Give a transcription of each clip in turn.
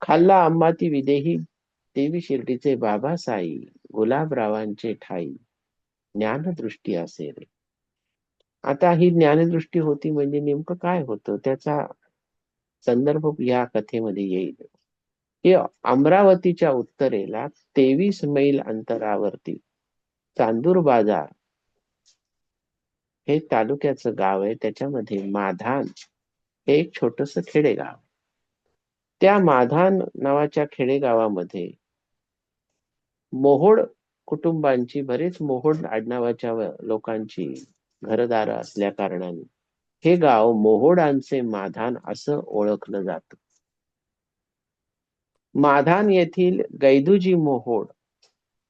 खाल्ला अंबाती विदेही. देवी शिर्डीचे बाबासाई गुलाबरावांचे ठाई. ज्ञानदृष्टी असे रे. आता ही ज्ञानदृष्टी होती म्हणजे नेमकं काय होतं? त्याचा संदर्भ या कथेमध्ये येईल. हे अमरावतीच्या उत्तरेला तेवीस मैल अंतरावरती चांदूर बाजार हे तालुक्याचं गाव आहे. त्याच्यामध्ये माधान हे एक छोटस खेडेगाव. त्या माधान नावाच्या खेडेगावामध्ये मोहोड कुटुंबांची बरेच मोहोड आडनावाच्या लोकांची घरदार असल्या कारणाने हे गाव मोहोडांचे माधान असं ओळखलं जात. माधान येथील गैदुजी मोहोड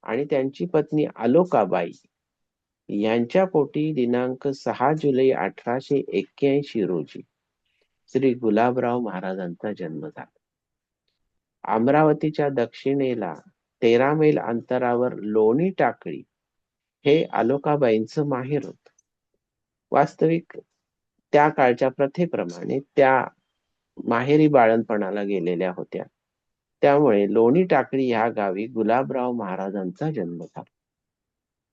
आणि त्यांची पत्नी आलोकाबाई यांच्या पोटी दिनांक सहा जुलै अठराशे एक्क्याऐंशी रोजी श्री गुलाबराव महाराजांचा जन्म झाला. अमरावतीच्या दक्षिणेला तेरा मैल अंतरावर लोणी टाकळी हे आलोकाबाईंचं माहेर होत. वास्तविक त्या काळच्या प्रथेप्रमाणे त्या माहेरी बाळणपणाला गेलेल्या होत्या. त्यामुळे लोणी टाकळी ह्या गावी गुलाबराव महाराजांचा जन्म झाला.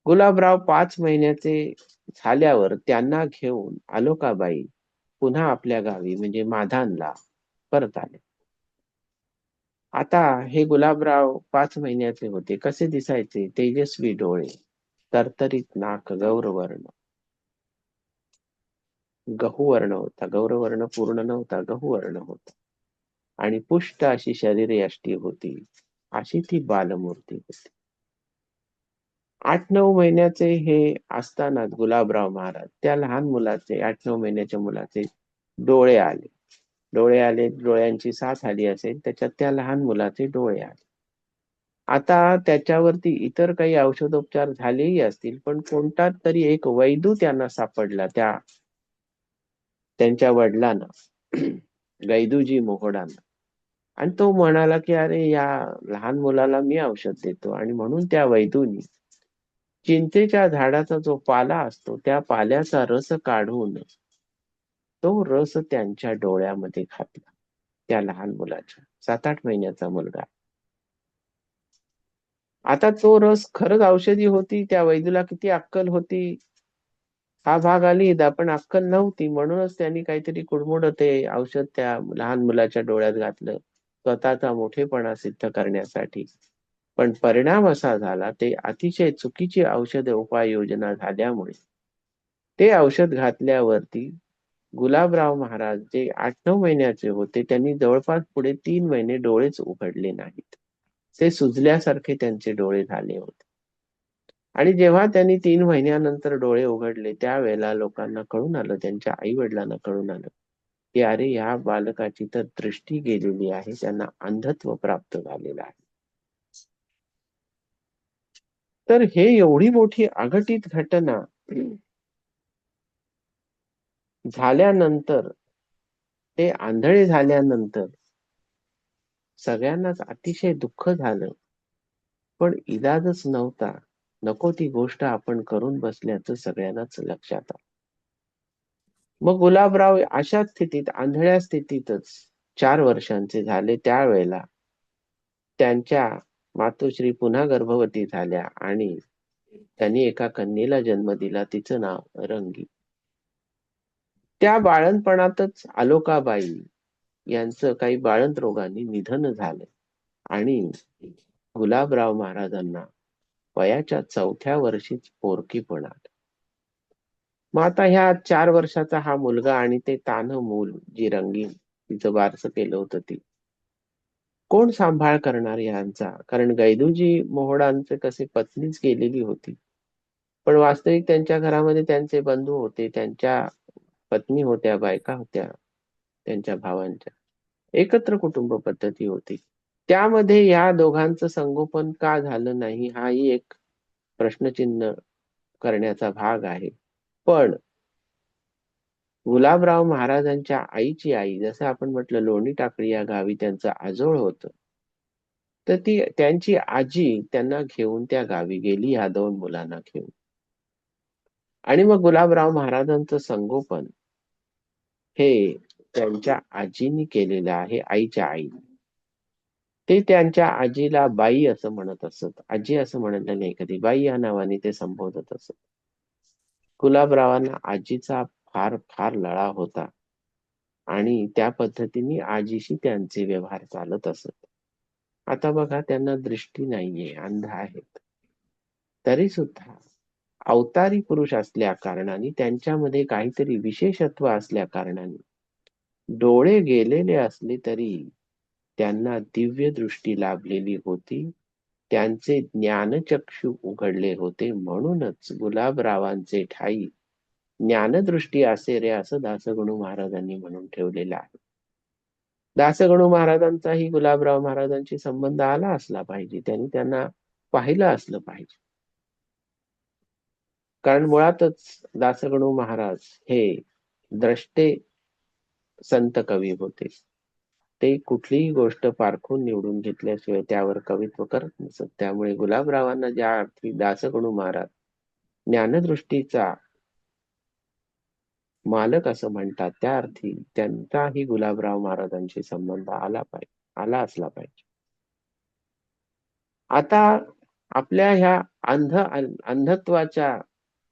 गुलाबराव पाच महिन्याचे झाल्यावर त्यांना घेऊन आलोकाबाई पुन्हा आपल्या गावी म्हणजे माधानला परत आले आता हे गुलाबराव पाच महिन्याचे होते. कसे दिसायचे? तेजस्वी डोळे तरतरीत नाक गौरवर्ण. गहुवर्ण होता. गौरवर्ण पूर्ण नव्हता. गहुवर्ण होता. आणि पुष्ट अशी शरीर यष्टी होती. अशी ती बालमूर्ती होती. आठ नऊ महिन्याचे हे असतानाच गुलाबराव महाराज त्या लहान मुलाचे आठ नऊ महिन्याच्या मुलाचे डोळे आले. डोळे आले डोळ्यांची साथ आली असेल त्याच्यात त्या लहान मुलाचे डोळे आले. आता त्याच्यावरती इतर काही औषधोपचार झालेही असतील पण कोणता तरी एक वैदू त्यांना सापडला त्या त्यांच्या वडिलांना गैदूजी मोहडांना. आणि तो म्हणाला की अरे या लहान मुलाला मी औषध देतो. आणि म्हणून त्या वैदूनी चिंतेच्या झाडाचा जो पाला असतो त्या पाल्याचा रस काढून तो रस त्यांच्या डोळ्यामध्ये घातला त्या लहान मुलाच्या सात आठ महिन्याचा मुलगा. आता तो रस खरंच औषधी होती त्या वैदूला किती अक्कल होती. हा भाग आली पण अक्कल नव्हती म्हणूनच त्यांनी काहीतरी कुडमुड ते औषध त्या लहान मुलाच्या डोळ्यात घातलं स्वतःचा मोठेपणा सिद्ध करण्यासाठी. पण परिणाम असा झाला ते अतिशय चुकीची औषध उपाययोजना झाल्यामुळे. ते औषध घातल्यावरती गुलाबराव महाराज जे आठ नऊ महिन्याचे होते त्यांनी जवळपास पुढे तीन महिने डोळेच उघडले नाहीत. ते सुजल्यासारखे त्यांचे डोळे झाले होते. आणि जेव्हा त्यांनी तीन महिन्यानंतर डोळे उघडले त्यावेळेला लोकांना कळून आलं त्यांच्या आई वडिलांना कळून आलं की अरे या बालकाची तर दृष्टी गेलेली आहे त्यांना अंधत्व प्राप्त झालेलं आहे. तर हे एवढी मोठी अघटित घटना झाल्यानंतर ते आंधळे झाल्यानंतर सगळ्यांनाच अतिशय दुःख झालं. पण इलाजच नव्हता. नको ती गोष्ट आपण करून बसल्याचं सगळ्यांनाच लक्षात आलं. मग गुलाबराव अशा स्थितीत आंधळ्या स्थितीतच चार वर्षांचे झाले. त्यावेळेला त्यांच्या मातोश्री पुन्हा गर्भवती झाल्या आणि त्यांनी एका कन्येला जन्म दिला. तिचं नाव रंगी. त्या बाळणपणातच आलोकाबाई यांचं काही बाळंत रोगांनी निधन झालं आणि गुलाबराव महाराजांना वयाच्या चौथ्या वर्षीच पोरकी पण मग आता ह्या चार वर्षाचा हा मुलगा आणि ते तान मूल जी रंगीन तिचं बारस केलं होतं ती. कोण सांभाळ करणार यांचा कारण गैदूजी मोहडांचे कसे पत्नीच गेलेली होती. पण वास्तविक त्यांच्या घरामध्ये त्यांचे बंधू होते त्यांच्या पत्नी होत्या बायका होत्या त्यांच्या भावांच्या. एकत्र कुटुंब पद्धती होती. त्यामध्ये या दोघांचं संगोपन का झालं नाही हाही एक प्रश्नचिन्ह करण्याचा भाग आहे. पण गुलाबराव महाराजांच्या आईची आई जसं आपण म्हटलं लोणी टाकळी या गावी त्यांचं आजोळ होत. तर ती त्यांची आजी त्यांना घेऊन त्या गावी गेली या दोन मुलांना घेऊन. आणि मग गुलाबराव महाराजांचं संगोपन हे त्यांच्या आजीनी केलेलं आहे आईच्या आईने ते त्यांच्या आजीला बाई असं म्हणत असत. आजी असं म्हणलं नाही कधी. बाई या नावाने ते संबोधत असत. गुलाबरावांना आजीचा फार फार लळा होता आणि त्या पद्धतीने आजीशी त्यांचे व्यवहार चालत असत. आता बघा त्यांना दृष्टी नाहीये अंध आहेत. तरी सुद्धा अवतारी पुरुष असल्या कारणाने त्यांच्यामध्ये काहीतरी विशेषत्व असल्या कारणाने. डोळे गेलेले असले तरी त्यांना दिव्य दृष्टी लाभलेली होती. त्यांचे ज्ञानचक्षु उघडले होते. म्हणूनच गुलाबरावांचे ठाई ज्ञानदृष्टी असे रे असं दासगणू महाराजांनी म्हणून ठेवलेलं आहे. दासगणू महाराजांचाही गुलाबराव महाराजांशी संबंध आला असला पाहिजे. त्यांनी त्यांना पाहिलं असलं पाहिजे. कारण मुळातच दासगणू महाराज हे द्रष्टे संत कवी होते. ते कुठलीही गोष्ट पारखून निवडून घेतल्याशिवाय त्यावर कवित्व करत नसत. त्यामुळे गुलाबरावांना ज्या अर्थी दासगणू महाराज ज्ञानदृष्टीचा मालक असं म्हणतात त्या अर्थी त्यांचाही गुलाबराव महाराजांशी संबंध आला पाहिजे आला असला पाहिजे. आता आपल्या ह्या अंध अंधत्वाच्या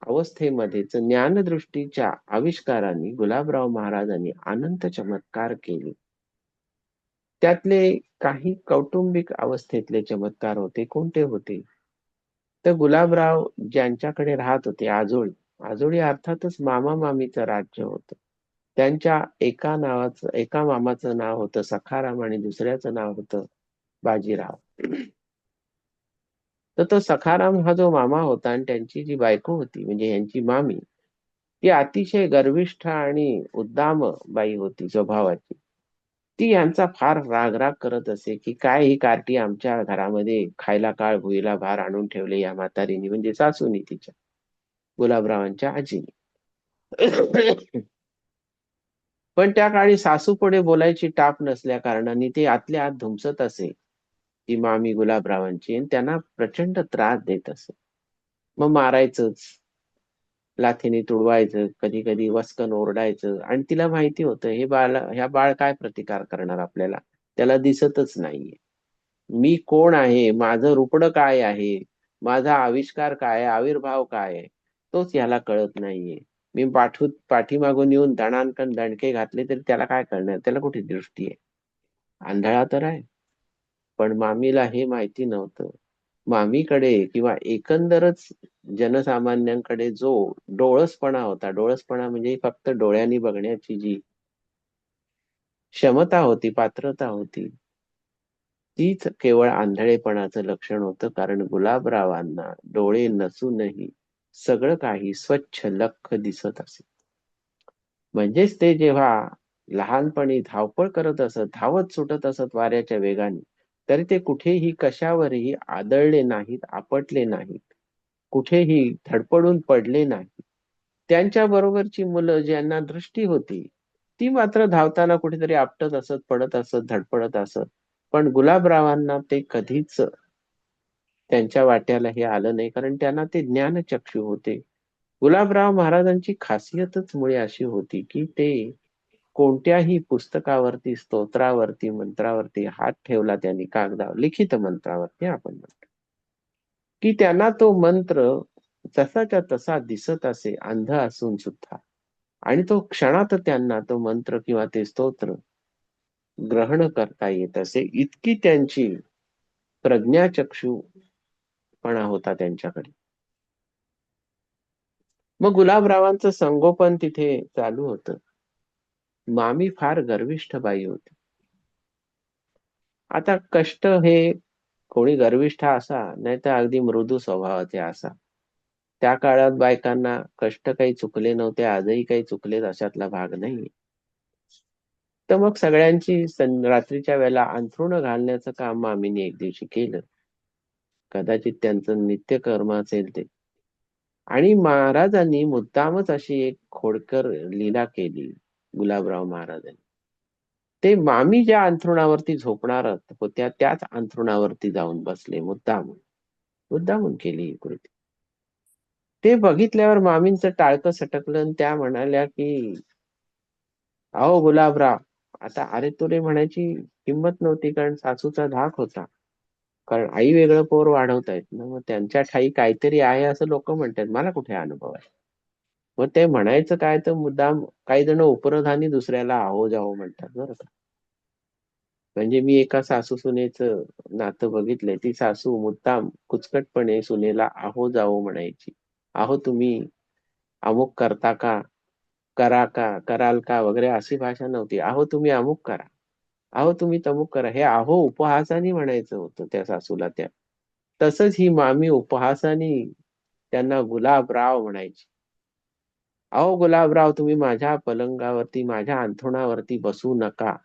अवस्थेमध्येच ज्ञानदृष्टीच्या आविष्काराने गुलाबराव महाराजांनी अनंत चमत्कार केले. त्यातले काही कौटुंबिक अवस्थेतले चमत्कार होते कोणते होते? तर गुलाबराव ज्यांच्याकडे राहत होते आजोळी. आजोळी अर्थातच मामा मामीचं राज्य होतं. त्यांच्या एका नावाचं एका मामाचं नाव होतं सखाराम आणि दुसऱ्याचं नाव होतं बाजीराव. तर तो सखाराम हा जो मामा होता आणि त्यांची जी बायको होती म्हणजे यांची मामी ती अतिशय गर्विष्ठ आणि उद्दाम बाई होती स्वभावाची. ती यांचा फार रागराग करत असे की काय ही कार्टी आमच्या घरामध्ये खायला काळ भुईला भार आणून ठेवले या म्हातारीने म्हणजे सासूनी तिच्या गुलाबरावांच्या आजीने. पण त्या काळी सासू पुढे बोलायची टाप नसल्या कारणाने ते आतल्या आत धुमसत असे. ती मामी गुलाबरावांची आणि त्यांना प्रचंड त्रास देत असे मग मारायचंच लाथीने तुडवायचं कधी कधी वस्कन ओरडायचं आणि तिला माहिती होतं हे बाळ ह्या बाळ काय प्रतिकार करणार आपल्याला? त्याला दिसतच नाहीये. मी कोण आहे? माझं रुपड काय आहे? माझा आविष्कार काय आविर्भाव काय आहे? तोच याला कळत नाहीये. मी पाठू पाठीमागून येऊन दणांकन दणके घातले तरी त्याला काय कळणार? त्याला कुठे दृष्टी आहे? आंधळा तर आहे. पण मामीला हे माहिती नव्हतं. मामीकडे किंवा एकंदरच जनसामान्यांकडे जो डोळसपणा होता डोळसपणा म्हणजे फक्त डोळ्यांनी बघण्याची जी क्षमता होती पात्रता होती तीच केवळ आंधळेपणाचं लक्षण होतं. कारण गुलाबरावांना डोळे नसूनही सगळं काही स्वच्छ लख दिसत असे. म्हणजेच ते जेव्हा लहानपणी धावपळ करत असत धावत सुटत असत वाऱ्याच्या वेगाने तरी ते कुठेही कशावरही आदळले नाहीत आपटले नाहीत. कुठेही धडपडून पडले नाहीत. त्यांच्या बरोबरची मुलं ज्यांना दृष्टी होती ती मात्र धावताना कुठेतरी आपटत असत पडत असत धडपडत असत. पण गुलाबरावांना ते कधीच त्यांच्या वाट्याला हे आलं नाही कारण त्यांना ते ज्ञानचक्षु होते. गुलाबराव महाराजांची खासियतच मुळे अशी होती की ते कोणत्याही पुस्तकावरती स्तोत्रावरती मंत्रावरती हात ठेवला त्यांनी कागदावर लिखित मंत्रावरती आपण म्हणतो. की त्यांना तो मंत्र जसाच्या तसा दिसत असे अंध असून सुद्धा. आणि तो क्षणात त्यांना तो मंत्र किंवा ते स्तोत्र ग्रहण करता येत असे इतकी त्यांची प्रज्ञाचक्षुपणा होता त्यांच्याकडे. मग गुलाबरावांचं संगोपन तिथे चालू होतं. मामी फार गर्विष्ठ बाई होती. आता कष्ट हे कोणी गर्विष्ठ असा नाही तर अगदी मृदू स्वभावाचे असा. त्या काळात बायकांना कष्ट काही चुकले नव्हते आजही काही चुकले अशातला भाग नाही तर मग सगळ्यांची रात्रीच्या वेळेला अंथरुण घालण्याचं काम मामीने एक दिवशी केलं. कदाचित त्यांचं नित्यकर्म असेल ते. आणि महाराजांनी मुद्दामच अशी एक खोडकर लीला केली. गुलाबराव महाराजांनी. ते मामी ज्या अंथरुणावरती झोपणार होत्या त्याच अंथरुणावरती जाऊन बसले मुद्दामून. मुद्दामून केली ही कृती. ते बघितल्यावर मामींचं टाळकं सटकलं त्या म्हणाल्या की अहो गुलाबराव आता अरे तुरे म्हणायची किंमत नव्हती कारण सासूचा धाक होता. कारण आई वेगळं पोर वाढवतायत ना मग त्यांच्या ठाई काहीतरी आहे असं लोक म्हणतात. मला कुठे अनुभव आहे? मग ते म्हणायचं काय तर मुद्दाम काही जण उपरधानी दुसऱ्याला आहो जाहो म्हणतात बरं का? म्हणजे मी एका सासू सुनेचं नातं बघितलंय. ती सासू मुद्दाम कुचकटपणे सुनेला आहो जाओ म्हणायची. आहो तुम्ही अमुक करता का? करा का? कराल का? वगैरे अशी भाषा नव्हती. अहो तुम्ही अमुक करा. अहो तुम्ही तमुक करा. हे अहो उपहासाने म्हणायचं होतं त्या सासूला त्या. तसंच ही मामी उपहासाने त्यांना गुलाबराव म्हणायची. अहो गुलाबराव तुम्ही माझ्या पलंगावरती माझ्या अंथरुणावरती बसू नका.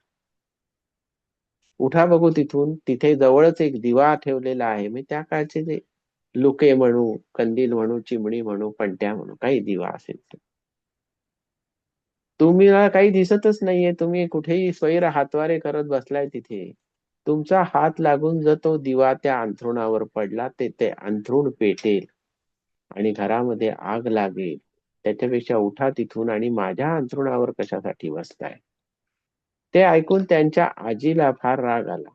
उठा बघू तिथून. तिथे जवळच एक दिवा ठेवलेला आहे. मी त्या काळचे जे लुके म्हणू कंदील म्हणू चिमणी म्हणू पंट्या म्हणू काही दिवा असेल तो तुम्हाला काही दिसतच नाहीये. तुम्ही कुठेही स्वैर हातवारे करत बसलाय तिथे. तुमचा हात लागून जर तो दिवा त्या अंथरुणावर पडला ते ते अंथरुण पेटेल. आणि घरामध्ये आग लागेल. त्याच्यापेक्षा उठा तिथून आणि माझ्या अंथरुणावर कशासाठी बसताय? ते ऐकून त्यांच्या आजीला फार राग आला.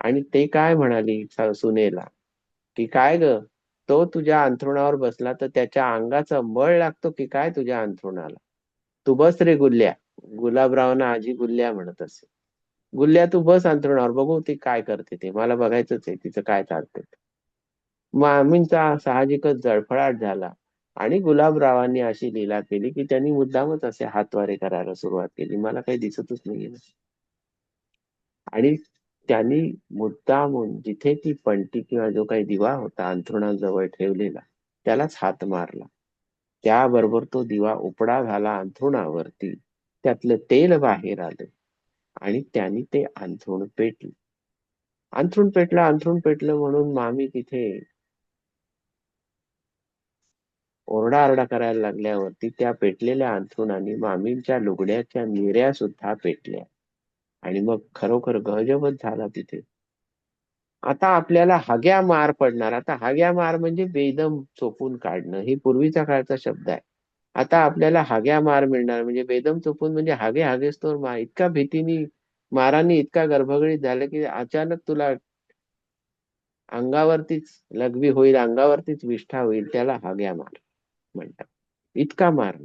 आणि ते काय म्हणाली सुनेला? की काय ग? तो तुझ्या अंथरुणावर बसला तर त्याच्या अंगाचा मळ लागतो की काय तुझ्या अंथरुणाला? तू बस रे गुल्ल्या. गुलाबरावना आजी गुल्ल्या म्हणत असे. गुल्ल्या तू बस अंथरुणावर. बघू ती काय करते ते. मला बघायचंच आहे तिचं काय चालतंय मामींचा साहजिकच जळफळाट झाला. आणि गुलाबरावांनी अशी लीला केली की त्यांनी मुद्दामच असे हातवारे करायला सुरुवात केली. मला काही दिसतच नाहीये. आणि त्यांनी मुद्दामून जिथे ती पंटी किंवा जो काही दिवा होता अंथरुणाजवळ ठेवलेला त्यालाच हात मारला. त्याबरोबर तो दिवा उपडा झाला अंथरुणावरती. त्यातलं तेल बाहेर आलं आणि त्यांनी ते अंथरुण पेटलं. अंथरुण पेटलं अंथरुण पेटलं म्हणून मामी तिथे ओरडाआरडा करायला लागल्यावरती त्या पेटलेल्या अंथरुणाने मामींच्या लुगड्याच्या निऱ्या सुद्धा पेटल्या. आणि मग खरोखर गहजबच झाला तिथे. आता आपल्याला हाग्या मार पडणार. आता हाग्या मार म्हणजे बेदम चोपून काढणं. हे पूर्वीच्या काळचा शब्द आहे. आता आपल्याला हाग्या मार मिळणार म्हणजे बेदम चोपून म्हणजे हागे हागेच तो मार. इतका भीतीने मारांनी इतका गर्भगळीत झालं की अचानक तुला अंगावरतीच लघवी होईल अंगावरतीच विष्ठा होईल त्याला हाग्या मार. म्हणतात. इतका मार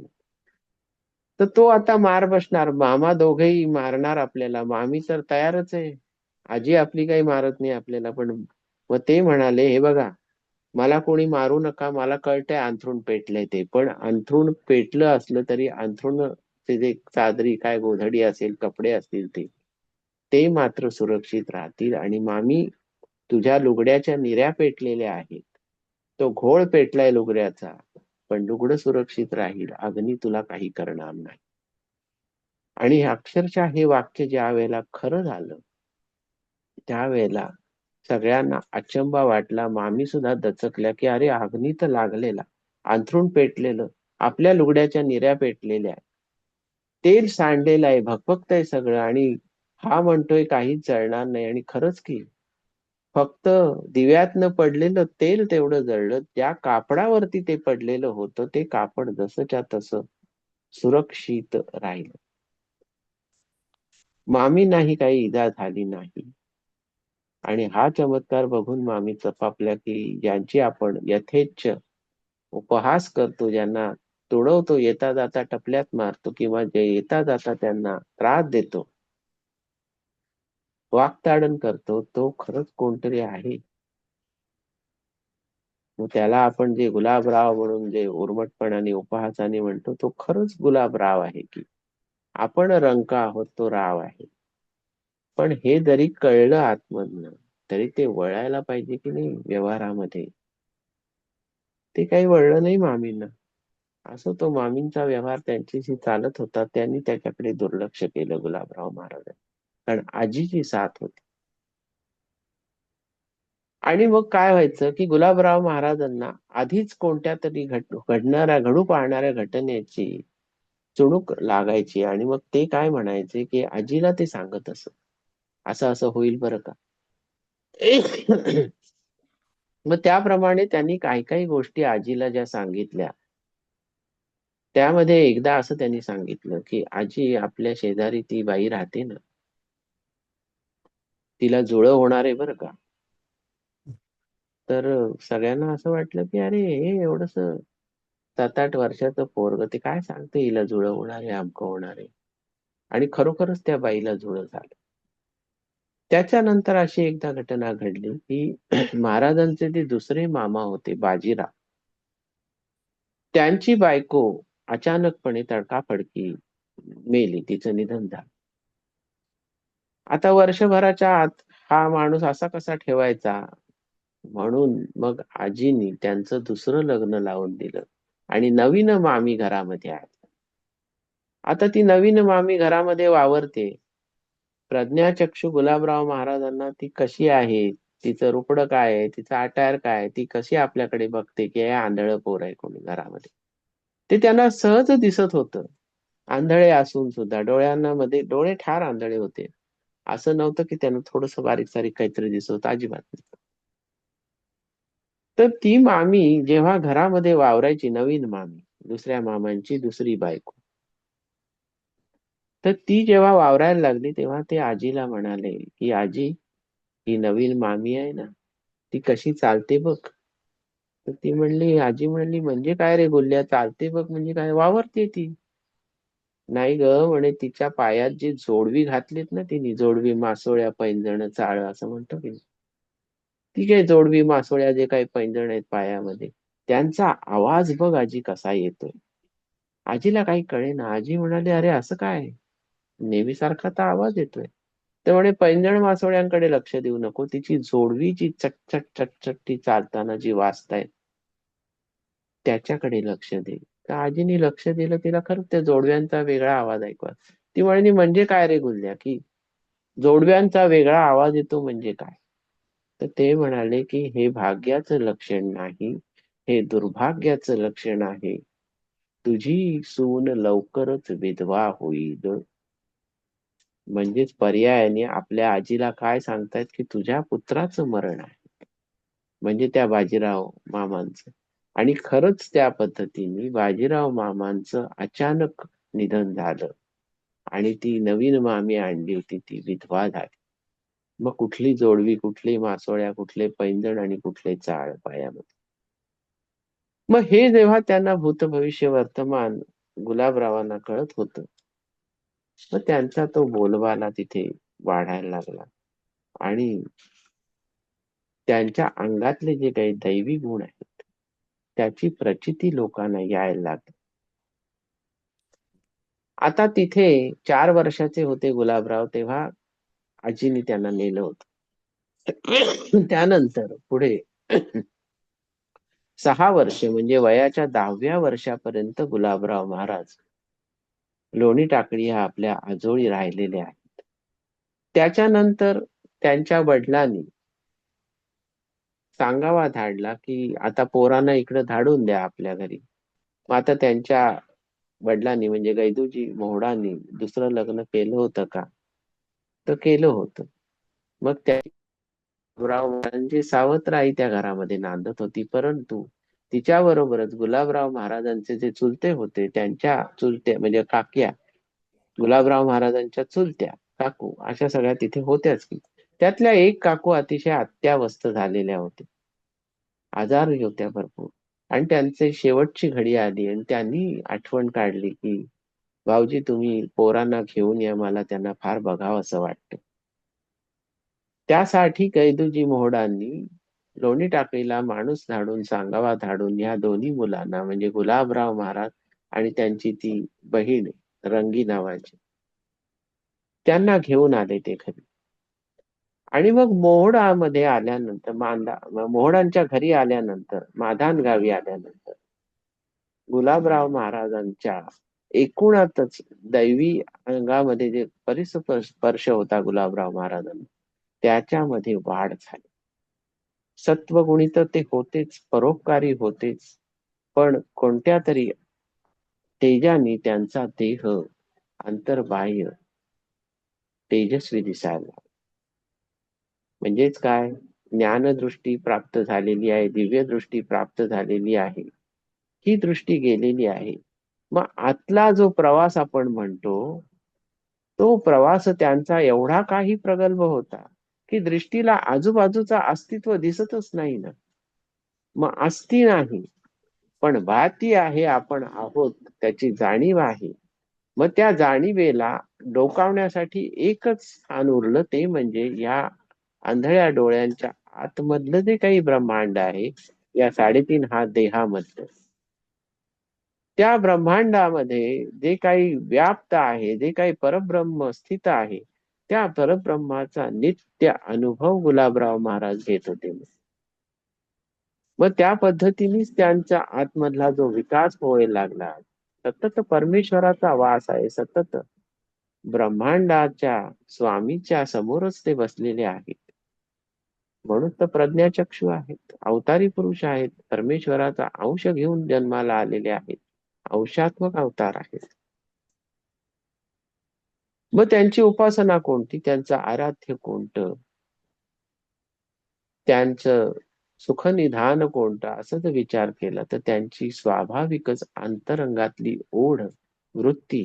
तर तो आता मार बसणार. मामा दोघेही मारणार आपल्याला. मामी तर तयारच आहे. आजी आपली काही मारत नाही आपल्याला पण मग ते म्हणाले हे बघा मला कोणी मारू नका. मला कळतंय अंथरुण पेटलंय ते. पण अंथरुण पेटलं असलं तरी अंथरुण ते जे चादरी काय गोधडी असेल कपडे असतील ते ते मात्र सुरक्षित राहतील. आणि मामी तुझ्या लुगड्याच्या निऱ्या पेटलेल्या आहेत. तो घोळ पेटलाय लुगड्याचा. पण लुगडं सुरक्षित राहील? अग्नी तुला काही करणार नाही. आणि अक्षरशः हे वाक्य ज्या वेळेला खरं झालं त्यावेळेला सगळ्यांना अचंबा वाटला. मामी सुद्धा दचकल्या की अरे अग्नी तर लागलेला. अंथरूण पेटलेलं. आपल्या लुगड्याच्या निऱ्या पेटलेल्या तेल सांडलेलं आहे. भगभगतय सगळं. आणि हा म्हणतोय काहीच जळणार नाही. आणि खरंच की फक्त दिव्यातनं पडलेलं तेल तेवढं जळलं त्या कापडावरती ते पडलेलं होतं ते कापड जसंच्या तसं सुरक्षित राहिलं. मामी नाही काही इजा झाली नाही. आणि हा चमत्कार बघून मामी चपापल्या की ज्यांची आपण यथेच्छ उपहास करतो ज्यांना तुडवतो येता जाता टपल्यात मारतो किंवा जे येता जाता त्यांना त्रास देतो वाक्ताडन करतो तो खरंच कोणतरी आहे. मग त्याला आपण जे गुलाबराव म्हणून जे उर्मटपणाने उपहासाने म्हणतो तो खरंच गुलाबराव आहे की. आपण रंक आहोत तो राव आहे. पण हे जरी कळलं आतमधनं तरी ते वळायला पाहिजे की नाही व्यवहारामध्ये? ते काही वळलं नाही मामींना. असं तो मामींचा व्यवहार त्यांच्याशी चालत होता त्यांनी त्याच्याकडे दुर्लक्ष केलं गुलाबराव महाराजांनी. कारण आजीची साथ होती. आणि मग काय व्हायचं की गुलाबराव महाराजांना आधीच कोणत्या तरी घट घडणाऱ्या घडू पाहणाऱ्या घटनेची चुणूक लागायची आणि मग ते काय म्हणायचे की आजीला ते सांगत असत. असं असं होईल बरं का? मग त्याप्रमाणे त्यांनी काही काही गोष्टी आजीला ज्या सांगितल्या त्यामध्ये एकदा असं त्यांनी सांगितलं की आजी आपल्या शेजारी ती बाई राहते ना तिला जुळं होणार आहे बरं का? तर सगळ्यांना असं वाटलं की अरे हे एवढस सात आठ वर्षाचं पोरग ते काय सांगते हिला जुळ होणार आहे अमकं होणार आहे? आणि खरोखरच त्या बाईला जुळ झालं. त्याच्यानंतर अशी एकदा घटना घडली की महाराजांचे ते दुसरे मामा होते बाजीराव त्यांची बायको अचानकपणे तडकाफडकी मेली तिचं निधन झालं. आता वर्षभराच्या आत हा माणूस असा कसा ठेवायचा? म्हणून मग आजीनी त्यांचं दुसरं लग्न लावून दिलं. आणि नवीन मामी घरामध्ये आली. आता ती नवीन मामी घरामध्ये वावरते. प्रज्ञाचक्षु गुलाबराव महाराजांना ती कशी आहे? तिचं रुपडं काय आहे? तिचं अटायर काय ती कशी आपल्याकडे बघते की हे आंधळं पोर आहे कोणी घरामध्ये? ते त्यांना सहज दिसत होतं. आंधळे असून सुद्धा डोळ्यांना मध्ये डोळे ठार आंधळे होते. असं नव्हतं की त्यांना थोडस बारीक सारीक काहीतरी दिसत होतं अजिबात नाही. तर ती मामी जेव्हा घरामध्ये वावरायची नवीन मामी दुसऱ्या मामांची दुसरी बायको तर ती जेव्हा वावरायला लागली तेव्हा ते आजीला म्हणाले की आजी ही नवीन मामी आहे ना ती कशी चालते बघ. तर ती म्हणली आजी म्हणली म्हणजे काय रे बोलल्या चालते बघ म्हणजे काय वावरते ती. नाही ग म्हणे तिच्या पायात जी जोडवी घातलीत ना तिने जोडवी मासोळ्या पैंजण चाळ असं म्हणतो की ती काय जोडवी मासोळ्या जे काही पैंजण आहेत पायामध्ये त्यांचा आवाज बघ आजी कसा येतोय. आजीला काही कळे ना आजी म्हणाली अरे असं काय? नेहमीसारखा तर आवाज येतोय. तर म्हणे पैंजण मासोळ्यांकडे लक्ष देऊ नको. तिची जोडवी जी चटचट चटचट ती चालताना जी वाचतायत त्याच्याकडे लक्ष दे. तर आजीनी लक्ष दिलं तिला खरंच त्या जोडव्यांचा वेगळा आवाज ऐकवा ती म्हणे म्हणजे काय रे गुल्ल्या की जोडव्यांचा वेगळा आवाज येतो म्हणजे काय? तर ते म्हणाले की हे भाग्याचं लक्षण नाही हे दुर्भाग्याचं लक्षण आहे. तुझी सून लवकरच विधवा होईल. म्हणजेच पर्यायाने आपल्या आजीला काय सांगतायत की तुझ्या पुत्राचं मरण आहे. म्हणजे त्या बाजीराव मामांचं. आणि खरंच त्या पद्धतीने बाजीराव मामांचं अचानक निधन झालं. आणि ती नवीन मामी आणली होती ती विधवा झाली. मग कुठली जोडवी कुठली मासोळ्या कुठले पैंजण आणि कुठले चाळ पायामध्ये. मग हे जेव्हा त्यांना भूत भविष्य वर्तमान गुलाबरावांना कळत होतं मग त्यांचा तो बोलबाला तिथे वाढायला लागला. आणि त्यांच्या अंगातले जे काही दैवी गुण आहेत त्याची प्रचिती लोकांना यायला लागली. आता तिथे चार वर्षाचे होते गुलाबराव तेव्हा आजीने त्यांना नेलं होतं. त्यानंतर पुढे सहा वर्षे म्हणजे वयाच्या दहाव्या वर्षापर्यंत गुलाबराव महाराज लोणी टाकळी ह्या आपल्या आजोळी राहिलेले आहेत. त्याच्यानंतर त्यांच्या वडिलांनी सांगावा धाडला की आता पोरांना इकडे धाडून द्या आपल्या घरी. मग आता त्यांच्या वडिलांनी म्हणजे गैदूजी मोहडांनी दुसरं लग्न केलं होतं का? तर केलं होतं. मग त्या गुलाबरावांची सावत्राई त्या घरामध्ये नांदत होती. परंतु तिच्या बरोबरच गुलाबराव महाराजांचे जे चुलते होते त्यांच्या चुलत्या म्हणजे काक्या गुलाबराव महाराजांच्या चुलत्या काकू अशा सगळ्या तिथे होत्याच की. त्यातल्या एक काकू अतिशय अत्यावस्थ झालेल्या होत्या. आजारी होत्या भरपूर. आणि त्यांचे शेवटची घडी आली आणि त्यांनी आठवण काढली की भाऊजी तुम्ही पोरांना घेऊन या मला त्यांना फार बघावं असं वाटतं. त्यासाठी कैदूजी मोहडांनी लोणी टाकळीला माणूस धाडून सांगावा धाडून या दोन्ही मुलांना म्हणजे गुलाबराव महाराज आणि त्यांची ती बहीण रंगी नावाची त्यांना घेऊन आले ते खरी आणि मग मोहडामध्ये आल्यानंतर मांदा मोहडांच्या घरी आल्यानंतर माधान गावी आल्यानंतर गुलाबराव महाराजांच्या एकूणातच दैवी अंगामध्ये जे परिस्पर्श होता गुलाबराव महाराजांना त्याच्यामध्ये वाढ झाली. सत्वगुणी तर ते होतेच परोपकारी होतेच पण कोणत्या तरी तेजाने त्यांचा देह अंतर्बाह्य तेजस्वी दिसायला म्हणजेच काय? ज्ञानदृष्टी प्राप्त झालेली आहे दिव्य दृष्टी प्राप्त झालेली आहे. ही दृष्टी गेलेली आहे. मग आतला जो प्रवास आपण म्हणतो तो प्रवास त्यांचा एवढा काही प्रगल्भ होता की दृष्टीला आजूबाजूचा अस्तित्व दिसतच नाही ना. मग अस्ती नाही पण भाती आहे आपण आहोत त्याची जाणीव आहे. मग त्या जाणीवेला डोकावण्यासाठी एकच स्थान उरलं ते म्हणजे या आंधळ्या डोळ्यांच्या आतमधलं जे काही ब्रह्मांड आहे या साडेतीन हा देहामधलं त्या ब्रह्मांडामध्ये जे काही व्याप्त आहे जे काही परब्रह्म स्थित आहे त्या परब्रह्माचा नित्य अनुभव गुलाबराव महाराज घेत होते. मग त्या पद्धतीनेच त्यांच्या आतमधला जो विकास व्हायला लागला सतत परमेश्वराचा वास आहे सतत ब्रह्मांडाच्या स्वामीच्या समोरच ते बसलेले आहेत. म्हणून तर प्रज्ञाचक्षू आहेत. अवतारी पुरुष आहेत. परमेश्वराचा अंश घेऊन जन्माला आलेले आहेत. अंशात्मक अवतार आहेत. मग त्यांची उपासना कोणती? त्यांचं आराध्य कोणतं? त्यांचं सुखनिधान कोणतं? असं जर विचार केला तर त्यांची स्वाभाविकच अंतरंगातली ओढ वृत्ती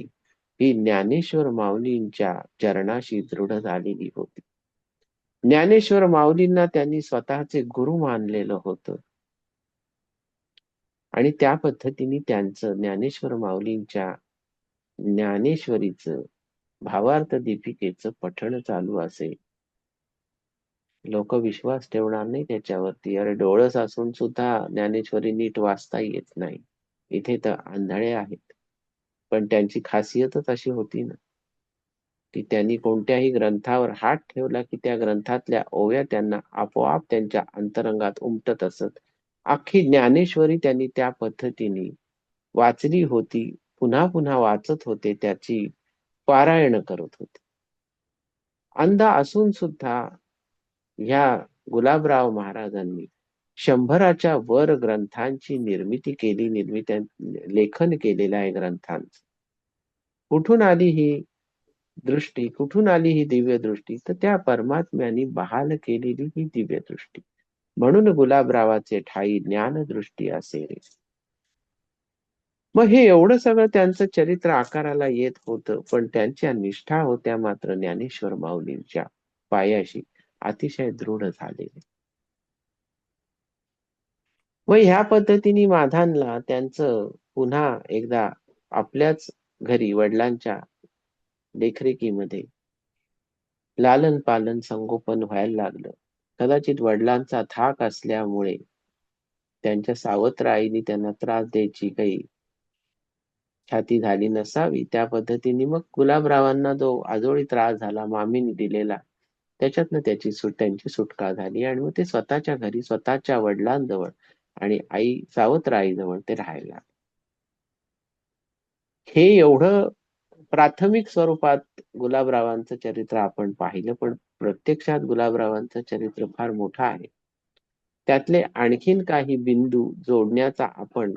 ही ज्ञानेश्वर माऊलींच्या चरणाशी दृढ झालेली होती. ज्ञानेश्वर माऊलींना त्यांनी स्वतःचे गुरु मानलेलं होतं. आणि त्या पद्धतीने त्यांचं ज्ञानेश्वर माऊलींच्या ज्ञानेश्वरीचं भावार्थ दीपिकेचं पठण चालू असेल लोक विश्वास ठेवणार नाही त्याच्यावरती. अरे डोळस असून सुद्धा ज्ञानेश्वरी नीट वाचता येत नाही. इथे तर आंधळे आहेत. पण त्यांची खासियतच अशी होती ना. की त्यांनी कोणत्याही ग्रंथावर हात ठेवला की त्या ग्रंथातल्या ओव्या त्यांना आपोआप त्यांच्या अंतरंगात उमटत असत. अख्खी ज्ञानेश्वरी त्यांनी त्या पद्धतीने वाचली होती पुन्हा पुन्हा वाचत होते त्याची पारायण करत होते. अंध असून सुद्धा ह्या गुलाबराव महाराजांनी शंभराच्या वर ग्रंथांची निर्मिती केली निर्मिती लेखन केलेलं आहे ग्रंथांच. कुठून आली ही? दृष्टी कुठून आली ही दिव्य दृष्टी? तर त्या परमात्म्याने बहाल केलेली ही दिव्य दृष्टी. म्हणून गुलाबरावाचे ठाई ज्ञानदृष्टी असे रे. मग हे एवढं सगळं त्यांचं चरित्र आकाराला येत होतं पण त्यांच्या निष्ठा होत्या मात्र ज्ञानेश्वर माऊलींच्या पायाशी अतिशय दृढ झालेले. व ह्या पद्धतीने माधानला त्यांचं पुन्हा एकदा आपल्याच घरी वडिलांच्या देखरेखीमध्ये. लालन पालन संगोपन व्हायला लागलं. कदाचित वडिलांचा थाक असल्यामुळे त्यांच्या सावत्र आईने त्यांना त्रास द्यायची काही छाती झाली नसावी त्या पद्धतीने मग गुलाबरावांना जो आजोळी त्रास झाला मामीने दिलेला त्याच्यातनं त्याची सुट त्यांची सुटका झाली आणि मग ते स्वतःच्या घरी स्वतःच्या वडिलांजवळ आणि आई सावत्र आईजवळ ते राहायला हे एवढं प्राथमिक स्वरूपात गुलाबरावांचं चरित्र आपण पाहिलं पण प्रत्यक्षात गुलाबरावांचं चरित्र फार मोठं आहे. त्यातले आणखीन काही बिंदू जोडण्याचा आपण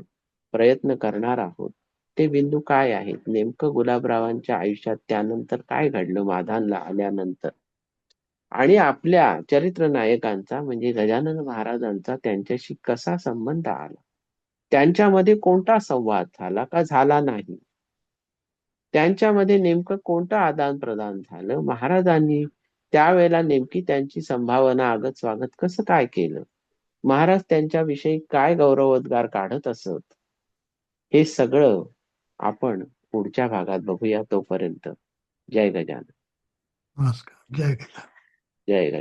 प्रयत्न करणार आहोत. ते बिंदू काय आहेत? नेमकं गुलाबरावांच्या आयुष्यात त्यानंतर काय घडलं? माधानला आल्यानंतर. आणि आपल्या चरित्र नायकांचा म्हणजे गजानन महाराजांचा त्यांच्याशी कसा संबंध आला? त्यांच्यामध्ये कोणता संवाद झाला का झाला नाही? त्यांच्यामध्ये नेमकं कोणतं आदान प्रदान झालं? महाराजांनी त्यावेळेला नेमकी त्यांची संभावना आगत स्वागत कसं काय केलं? महाराज त्यांच्याविषयी काय गौरवोद्गार काढत असत? हे सगळं आपण पुढच्या भागात बघूया तोपर्यंत. जय गजानन. नमस्कार. जय गजानन. जय गजानन.